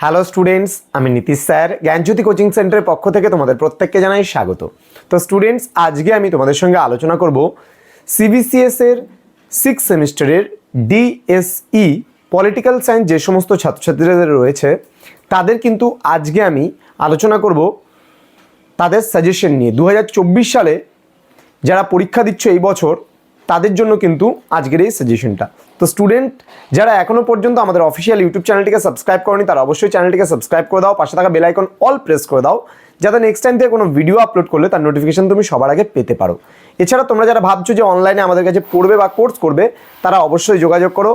Hello students আমি Nitish sir, জ্ঞানজ্যোতি coaching সেন্টারের পক্ষ থেকে তোমাদের প্রত্যেককে জানাই স্বাগত। তো স্টুডেন্টস আজকে আমি তোমাদের সঙ্গে আলোচনা করব সিবিসিএস এর সিক্স সেমিস্টারের ডিএসই পলিটিক্যাল সায়েন্স যে সমস্ত ছাত্রছাত্রীদের রয়েছে, তাদের কিন্তু আজকে আমি আলোচনা করব তাদের সাজেশন নিয়ে। দু হাজার চব্বিশ সালে যারা পরীক্ষা দিচ্ছ এই বছর তাদের জন্য কিন্তু আজকের এই সাজেশনটা তো স্টুডেন্ট যারা এখনও পর্যন্ত আমাদের অফিসিয়াল ইউটিউব চ্যানেলটিকে সাবস্ক্রাইব করনি, তারা অবশ্যই চ্যানেলটিকে সাবস্ক্রাইব করে দাও, পাশে থাকা বেল আইকন অল প্রেস করে দাও, যাতে নেক্সট টাইম থেকে কোনো ভিডিও আপলোড করলে তার নোটিফিকেশন তুমি সবার আগে পেতে পারো। এছাড়া তোমরা যারা ভাবছ যে অনলাইনে আমাদের কাছে পড়বে বা কোর্স করবে, তারা অবশ্যই যোগাযোগ করো।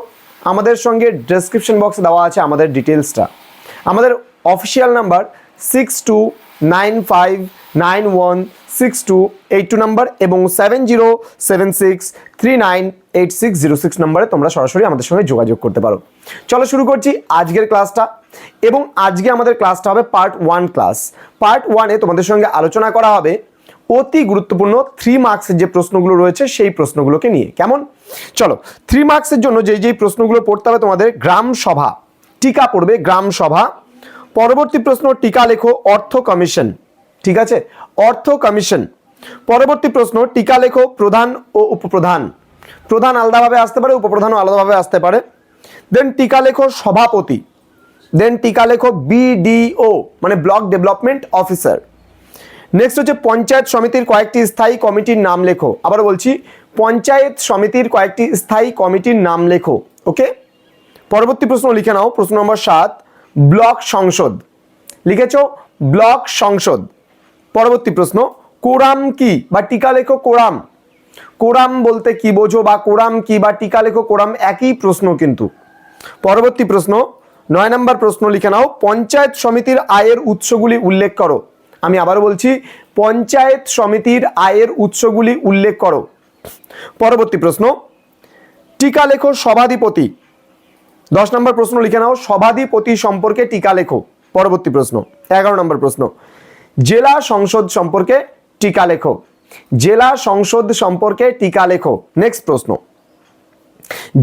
আমাদের সঙ্গে ডেসক্রিপশন বক্সে দেওয়া আছে আমাদের ডিটেলসটা আমাদের official number six two nine five nine one six two eight two number এবং seven zero seven six three nine eight six zero six নাম্বারে তোমরা সরাসরি আমাদের সঙ্গে যোগাযোগ করতে পারো। চলো শুরু করছি আজকের ক্লাসটা এবং আজকে আমাদের ক্লাসটা হবে পার্ট ওয়ান ক্লাস। পার্ট ওয়ানে তোমাদের সঙ্গে আলোচনা করা হবে অতি গুরুত্বপূর্ণ থ্রি মার্কসের যে প্রশ্নগুলো রয়েছে সেই প্রশ্নগুলোকে নিয়ে। কেমন? চলো থ্রি মার্কসের জন্য যেই যেই প্রশ্নগুলো পড়তে হবে তোমাদের, গ্রাম সভা। টিকা পড়বে গ্রাম সভা। পরবর্তী প্রশ্ন টিকা লেখো, অর্থ কমিশন। ঠিক আছে? অর্থ কমিশন। পরবর্তী প্রশ্ন, টিকা লেখো, প্রধান ও উপপ্রধান। প্রধান আলাদাভাবে আসতে পারে উপপ্রধানও আলাদাভাবে আসতে পারে। দেন টিকা লেখো সভাপতি। দেন টিকা লেখো বিডিও মানে ব্লক ডেভেলপমেন্ট অফিসার। নেক্সট হচ্ছে পঞ্চায়েত সমিতির কয়েকটি স্থায়ী কমিটির নাম লেখো। আবার বলছি, পঞ্চায়েত সমিতির কয়েকটি স্থায়ী কমিটির নাম লেখো। ওকে পরবর্তী প্রশ্ন লিখে নাও। প্রশ্ন নম্বর সাত ব্লক সংসদ। লিখেছ ব্লক সংসদ। পরবর্তী প্রশ্ন, কোরাম কি বা টিকা লেখো কোরাম? কোরাম বলতে কি বোঝো বা কোরাম কি বা টিকা লেখো কোরাম একই প্রশ্ন কিন্তু। পরবর্তী প্রশ্ন, নয় নম্বর প্রশ্ন লিখে নাও, পঞ্চায়েত সমিতির আয়ের উৎসগুলি উল্লেখ করো। আমি আবার বলছি, পঞ্চায়েত সমিতির আয়ের উৎসগুলি উল্লেখ করো। পরবর্তী প্রশ্ন, টিকা লেখো সভাধিপতি। দশ নম্বর প্রশ্ন লিখে নাও, সভাধিপতি সম্পর্কে টিকা লেখো। পরবর্তী প্রশ্ন, এগারো নম্বর প্রশ্ন। জেলা সংসদ সম্পর্কে টিকা লেখো। জেলা সংসদ সম্পর্কে টিকা লেখো। নেক্সট প্রশ্ন।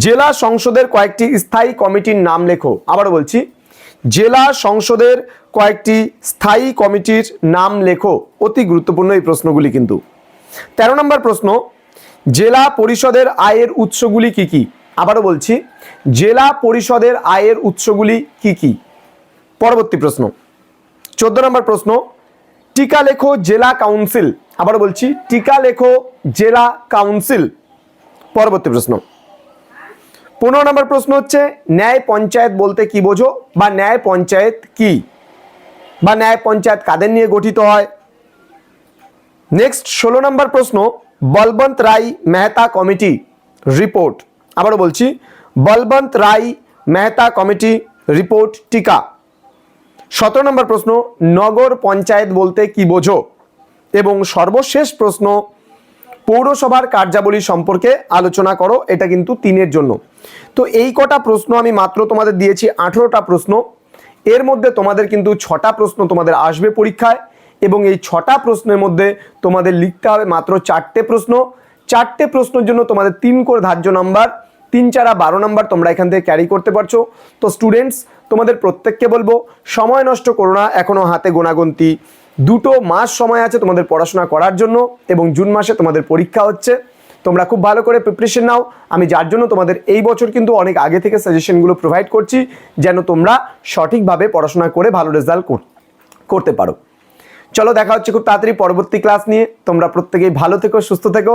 জেলা সংসদের কয়েকটি স্থায়ী কমিটির নাম লেখো। আবার বলছি, জেলা সংসদের কয়েকটি স্থায়ী কমিটির নাম লেখো। অতি গুরুত্বপূর্ণ এই প্রশ্নগুলি কিন্তু। তেরো নম্বর প্রশ্ন, জেলা পরিষদের আয়ের উৎসগুলি কি কি? আবারও বলছি, জেলা পরিষদের আয়ের উৎসগুলি কি কি? পরবর্তী প্রশ্ন। চোদ্দ নম্বর প্রশ্ন, টিকা লেখো জেলা কাউন্সিল। আবার বলছি, টিকা লেখো জেলা কাউন্সিল। পরবর্তী প্রশ্ন। পনেরো নম্বর প্রশ্ন হচ্ছে, ন্যায় পঞ্চায়েত বলতে কি বোঝো বা ন্যায় পঞ্চায়েত কি? বা ন্যায় পঞ্চায়েত কাদের নিয়ে গঠিত হয়? নেক্সট, ষোলো নম্বর প্রশ্ন, বলবন্ত রায় মেহতা কমিটি রিপোর্ট। আবারও বলছি, বলবন্ত রায় মেহতা কমিটি রিপোর্ট টিকা। সতেরো নম্বর প্রশ্ন, নগর পঞ্চায়েত বলতে কি বোঝো? এবং সর্বশেষ প্রশ্ন, পৌরসভার কার্যাবলী সম্পর্কে আলোচনা করো, এটা কিন্তু তিনের জন্য। তো এই কটা প্রশ্ন আমি মাত্র তোমাদের দিয়েছি, আঠেরোটা প্রশ্ন। এর মধ্যে তোমাদের কিন্তু ছটা প্রশ্ন তোমাদের আসবে পরীক্ষায়, এবং এই ছটা প্রশ্নের মধ্যে তোমাদের লিখতে হবে মাত্র চারটে প্রশ্ন। চারটে প্রশ্নের জন্য তোমাদের তিন করে ধার্য নাম্বার, তিন চারা বারো নাম্বার তোমরা এখান থেকে ক্যারি করতে পারছ। তো স্টুডেন্টস তোমাদের প্রত্যেককে বলব, সময় নষ্ট করো না এখনও হাতে গোনাগন্তি। দুটো মাস সময় আছে তোমাদের পড়াশোনা করার জন্য এবং জুন মাসে তোমাদের পরীক্ষা হচ্ছে। তোমরা খুব ভালো করে প্রিপারেশন নাও। আমি যার জন্য তোমাদের এই বছর কিন্তু অনেক আগে থেকে সাজেশনগুলো প্রোভাইড করছি, যেন তোমরা সঠিকভাবে পড়াশোনা করে ভালো রেজাল্ট করতে পারো। চলো দেখা হচ্ছে খুব তাড়াতাড়ি পরবর্তী ক্লাস নিয়ে। তোমরা প্রত্যেকেই ভালো থেকো, সুস্থ থেকো।